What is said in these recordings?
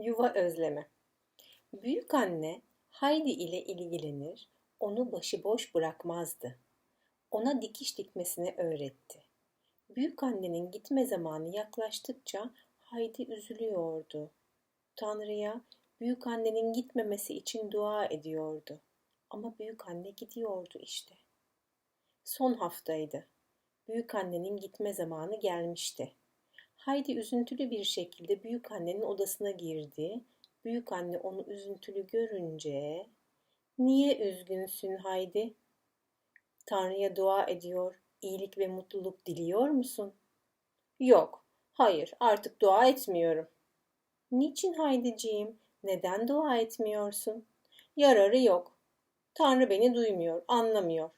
Yuva özleme. Büyük anne Haydi ile ilgilenir, onu başıboş bırakmazdı. Ona dikiş dikmesini öğretti. Büyük annenin gitme zamanı yaklaştıkça Haydi üzülüyordu. Tanrı'ya büyük annenin gitmemesi için dua ediyordu. Ama büyük anne gidiyordu işte. Son haftaydı. Büyük annenin gitme zamanı gelmişti. Haydi üzüntülü bir şekilde büyük annenin odasına girdi. Büyük anne onu üzüntülü görünce "Niye üzgünsün Haydi?" Tanrı'ya dua ediyor, iyilik ve mutluluk diliyor musun? Yok, hayır, artık dua etmiyorum. Niçin Haydiciğim? Neden dua etmiyorsun? Yararı yok. Tanrı beni duymuyor, anlamıyor.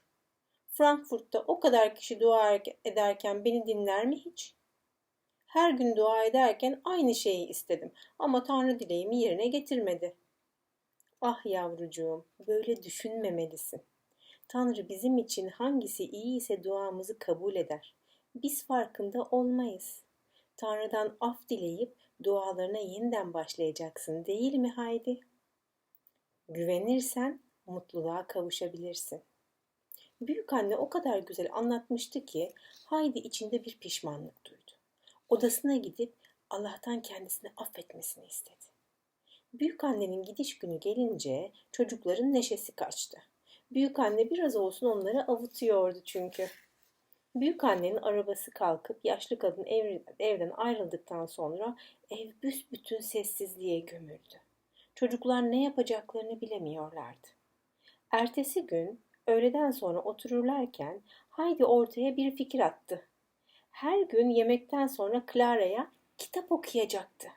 Frankfurt'ta o kadar kişi dua ederken beni dinler mi hiç? Her gün dua ederken aynı şeyi istedim ama Tanrı dileğimi yerine getirmedi. Ah yavrucuğum, böyle düşünmemelisin. Tanrı bizim için hangisi iyi ise duamızı kabul eder. Biz farkında olmayız. Tanrı'dan af dileyip dualarına yeniden başlayacaksın değil mi Haydi? Güvenirsen mutluluğa kavuşabilirsin. Büyük anne o kadar güzel anlatmıştı ki Haydi içinde bir pişmanlık duydu. Odasına gidip Allah'tan kendisini affetmesini istedi. Büyük annenin gidiş günü gelince çocukların neşesi kaçtı. Büyük anne biraz olsun onları avutuyordu çünkü. Büyük annenin arabası kalkıp yaşlı kadın ev, evden ayrıldıktan sonra ev büsbütün sessizliğe gömüldü. Çocuklar ne yapacaklarını bilemiyorlardı. Ertesi gün öğleden sonra otururlarken Haydi ortaya bir fikir attı her gün yemekten sonra Clara'ya kitap okuyacaktı.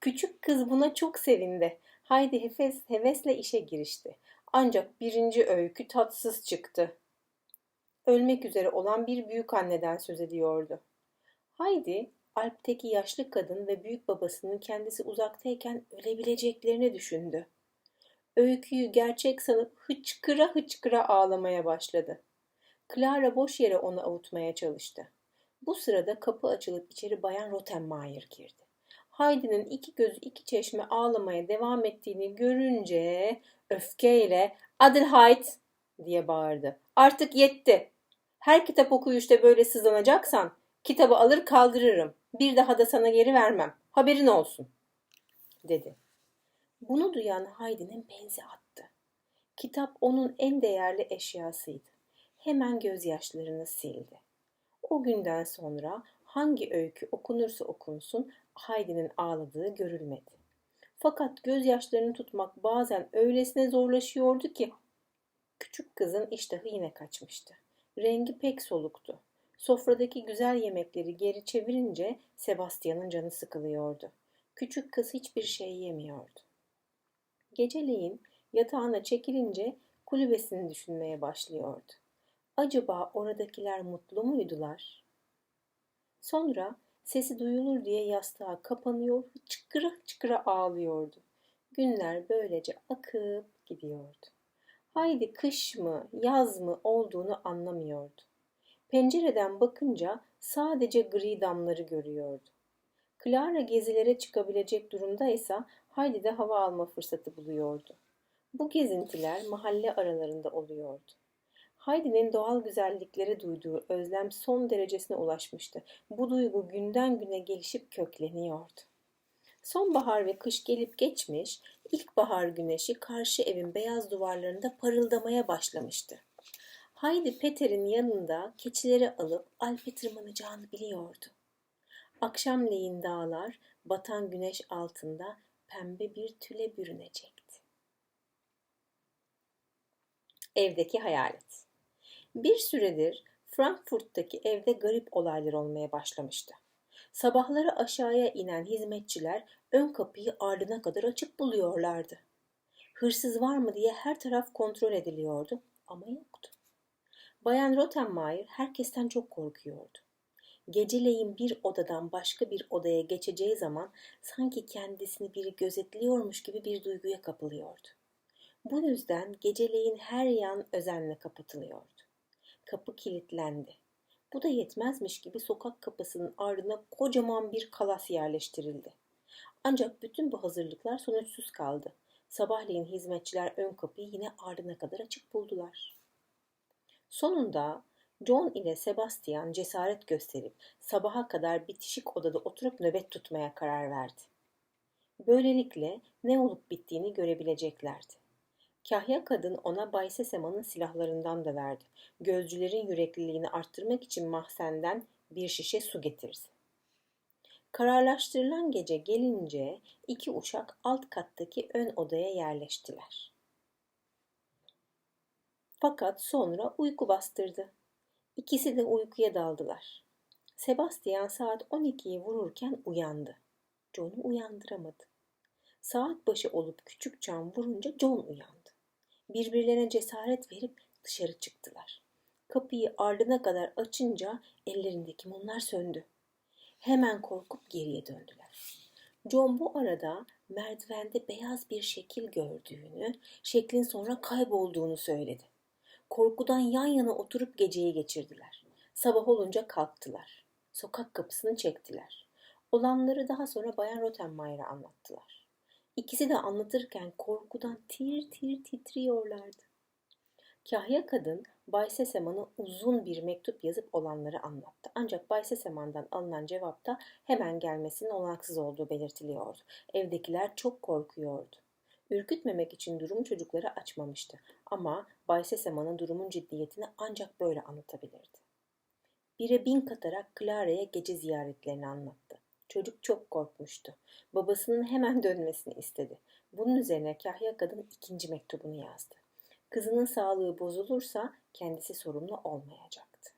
Küçük kız buna çok sevindi. Haydi heves, hevesle işe girişti. Ancak birinci öykü tatsız çıktı. Ölmek üzere olan bir büyük anneden söz ediyordu. Haydi, Alp'teki yaşlı kadın ve büyük babasının kendisi uzaktayken ölebileceklerini düşündü. Öyküyü gerçek sanıp hıçkıra hıçkıra ağlamaya başladı. Clara boş yere onu avutmaya çalıştı. Bu sırada kapı açılıp içeri bayan Rottenmeier girdi. Haydi'nin iki gözü iki çeşme ağlamaya devam ettiğini görünce öfkeyle Adelheid diye bağırdı. Artık yetti. Her kitap okuyuşta böyle sızlanacaksan kitabı alır kaldırırım. Bir daha da sana geri vermem. Haberin olsun dedi. Bunu duyan Haydi'nin benzi attı. Kitap onun en değerli eşyasıydı. Hemen gözyaşlarını sildi. O günden sonra hangi öykü okunursa okunsun Haydi'nin ağladığı görülmedi. Fakat gözyaşlarını tutmak bazen öylesine zorlaşıyordu ki küçük kızın iştahı yine kaçmıştı. Rengi pek soluktu. Sofradaki güzel yemekleri geri çevirince Sebastian'ın canı sıkılıyordu. Küçük kız hiçbir şey yemiyordu. Geceleyin yatağına çekilince kulübesini düşünmeye başlıyordu. Acaba oradakiler mutlu muydular? Sonra sesi duyulur diye yastığa kapanıyor, çıkıra çıkıra ağlıyordu. Günler böylece akıp gidiyordu. Haydi kış mı, yaz mı olduğunu anlamıyordu. Pencereden bakınca sadece gri damları görüyordu. Clara gezilere çıkabilecek durumdaysa Haydi de hava alma fırsatı buluyordu. Bu gezintiler mahalle aralarında oluyordu. Heidi'nin doğal güzelliklere duyduğu özlem son derecesine ulaşmıştı. Bu duygu günden güne gelişip kökleniyordu. Sonbahar ve kış gelip geçmiş, ilkbahar güneşi karşı evin beyaz duvarlarında parıldamaya başlamıştı. Haydi Peter'in yanında keçileri alıp Alp'e tırmanacağını biliyordu. Akşamleyin dağlar batan güneş altında pembe bir tüle bürünecekti. Evdeki hayalet bir süredir Frankfurt'taki evde garip olaylar olmaya başlamıştı. Sabahları aşağıya inen hizmetçiler ön kapıyı ardına kadar açık buluyorlardı. Hırsız var mı diye her taraf kontrol ediliyordu ama yoktu. Bayan Rottenmeier herkesten çok korkuyordu. Geceleyin bir odadan başka bir odaya geçeceği zaman sanki kendisini biri gözetliyormuş gibi bir duyguya kapılıyordu. Bu yüzden geceleyin her yan özenle kapatılıyordu. Kapı kilitlendi. Bu da yetmezmiş gibi sokak kapısının ardına kocaman bir kalas yerleştirildi. Ancak bütün bu hazırlıklar sonuçsuz kaldı. Sabahleyin hizmetçiler ön kapıyı yine ardına kadar açık buldular. Sonunda John ile Sebastian cesaret gösterip sabaha kadar bitişik odada oturup nöbet tutmaya karar verdi. Böylelikle ne olup bittiğini görebileceklerdi. Kahya kadın ona Bay Sesema'nın silahlarından da verdi. Gözcülerin yürekliliğini arttırmak için mahzenden bir şişe su getirdi. Kararlaştırılan gece gelince iki uşak alt kattaki ön odaya yerleştiler. Fakat sonra uyku bastırdı. İkisi de uykuya daldılar. Sebastian saat 12'yi vururken uyandı. John'u uyandıramadı. Saat başı olup küçük çan vurunca John uyandı. Birbirlerine cesaret verip dışarı çıktılar. Kapıyı ardına kadar açınca ellerindeki mumlar söndü. Hemen korkup geriye döndüler. John bu arada merdivende beyaz bir şekil gördüğünü, şeklin sonra kaybolduğunu söyledi. Korkudan yan yana oturup geceyi geçirdiler. Sabah olunca kalktılar. Sokak kapısını çektiler. Olanları daha sonra Bayan Rottenmeier'a anlattılar. İkisi de anlatırken korkudan tir tir titriyorlardı. Kahya kadın Bay Seseman'a uzun bir mektup yazıp olanları anlattı. Ancak Bay Seseman'dan alınan cevapta hemen gelmesinin olanaksız olduğu belirtiliyordu. Evdekiler çok korkuyordu. Ürkütmemek için durum çocuklara açmamıştı. Ama Bay Seseman'ın durumun ciddiyetini ancak böyle anlatabilirdi. Bire bin katarak Clara'ya gece ziyaretlerini anlattı. Çocuk çok korkmuştu. Babasının hemen dönmesini istedi. Bunun üzerine Kahya kadın ikinci mektubunu yazdı. Kızının sağlığı bozulursa kendisi sorumlu olmayacaktı.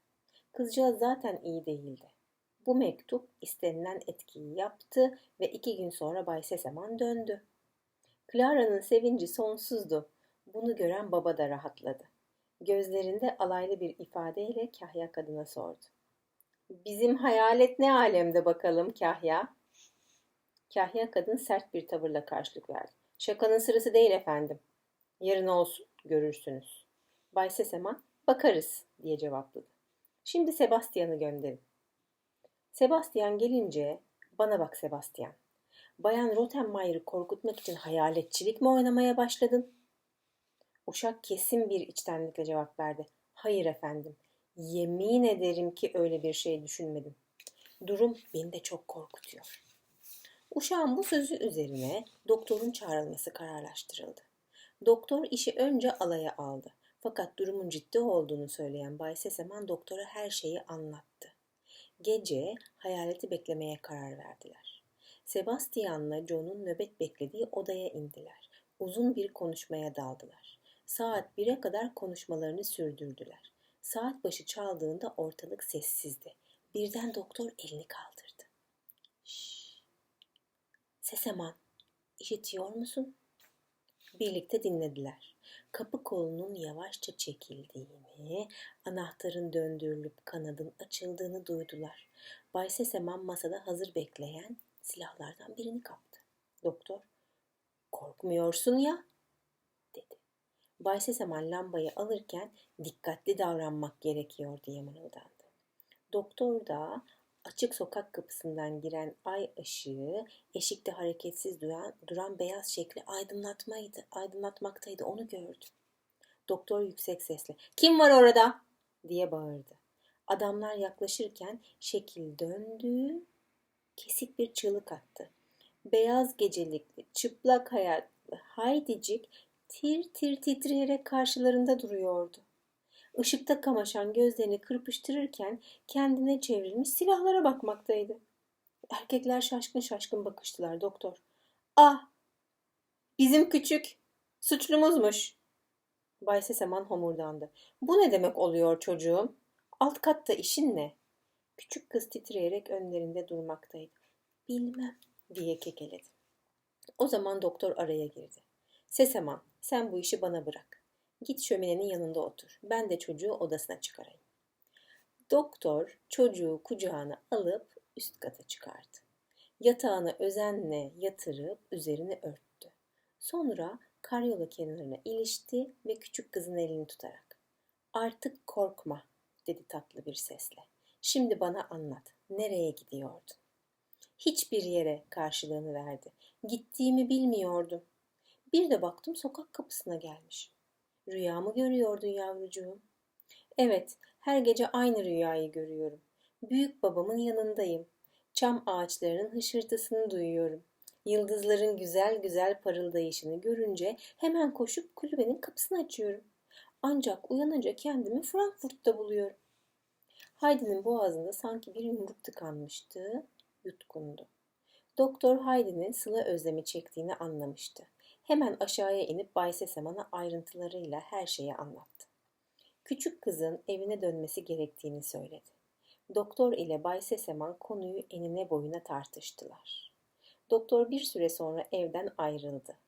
Kızcağız zaten iyi değildi. Bu mektup istenilen etkiyi yaptı ve iki gün sonra Bay Seseman döndü. Clara'nın sevinci sonsuzdu. Bunu gören baba da rahatladı. Gözlerinde alaylı bir ifadeyle Kahya kadına sordu. Bizim hayalet ne alemde bakalım Kahya? Kahya kadın sert bir tavırla karşılık verdi. Şakanın sırası değil efendim. Yarın olsun görürsünüz. Bay Seseman bakarız diye cevapladı. Şimdi Sebastian'ı gönderin. Sebastian gelince bana bak Sebastian. Bayan Rottenmeier'ı korkutmak için hayaletçilik mi oynamaya başladın? Uşak kesin bir içtenlikle cevap verdi. Hayır efendim. Yemin ederim ki öyle bir şey düşünmedim. Durum beni de çok korkutuyor. Uşağın bu sözü üzerine doktorun çağrılması kararlaştırıldı. Doktor işi önce alaya aldı. Fakat durumun ciddi olduğunu söyleyen Bay Seseman doktora her şeyi anlattı. Gece hayaleti beklemeye karar verdiler. Sebastian'la John'un nöbet beklediği odaya indiler. Uzun bir konuşmaya daldılar. Saat 1'e kadar konuşmalarını sürdürdüler. Saat başı çaldığında ortalık sessizdi. Birden doktor elini kaldırdı. Şşş. Seseman, işitiyor musun? Birlikte dinlediler. Kapı kolunun yavaşça çekildiğini, anahtarın döndürülüp kanadın açıldığını duydular. Bay Seseman masada hazır bekleyen silahlardan birini kaptı. Doktor, korkmuyorsun ya. Bay Seseman lambayı alırken dikkatli davranmak gerekiyor diye mırıldandı. Doktor da açık sokak kapısından giren ay ışığı eşikte hareketsiz duran, duran beyaz şekli aydınlatmaydı, aydınlatmaktaydı onu gördü. Doktor yüksek sesle kim var orada diye bağırdı. Adamlar yaklaşırken şekil döndü, kesik bir çığlık attı. Beyaz gecelikli, çıplak hayatlı Haydicik tir tir titreyerek karşılarında duruyordu. Işıkta kamaşan gözlerini kırpıştırırken kendine çevrilmiş silahlara bakmaktaydı. Erkekler şaşkın şaşkın bakıştılar doktor. Ah! Bizim küçük suçlumuzmuş. Bay Seseman homurdandı. Bu ne demek oluyor çocuğum? Alt katta işin ne? Küçük kız titreyerek önlerinde durmaktaydı. Bilmem diye kekeledi. O zaman doktor araya girdi. Seseman sen bu işi bana bırak. Git şöminenin yanında otur. Ben de çocuğu odasına çıkarayım. Doktor çocuğu kucağına alıp üst kata çıkardı. Yatağına özenle yatırıp üzerini örttü. Sonra karyola kenarına ilişti ve küçük kızın elini tutarak. Artık korkma dedi tatlı bir sesle. Şimdi bana anlat. Nereye gidiyordun? Hiçbir yere karşılığını verdi. Gittiğimi bilmiyordum. Bir de baktım sokak kapısına gelmiş. Rüyamı görüyordun yavrucuğum. Evet, her gece aynı rüyayı görüyorum. Büyük babamın yanındayım. Çam ağaçlarının hışırtısını duyuyorum. Yıldızların güzel güzel parıldayışını görünce hemen koşup kulübenin kapısını açıyorum. Ancak uyanınca kendimi Frankfurt'ta buluyorum. Haydi'nin boğazında sanki bir yumruk tıkanmıştı, yutkundu. Doktor Haydi'nin sıla özlemi çektiğini anlamıştı. Hemen aşağıya inip Bay Seseman'a ayrıntılarıyla her şeyi anlattı. Küçük kızın evine dönmesi gerektiğini söyledi. Doktor ile Bay Seseman konuyu enine boyuna tartıştılar. Doktor bir süre sonra evden ayrıldı.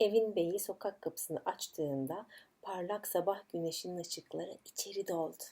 Evin beyi sokak kapısını açtığında parlak sabah güneşinin ışıkları içeri doldu.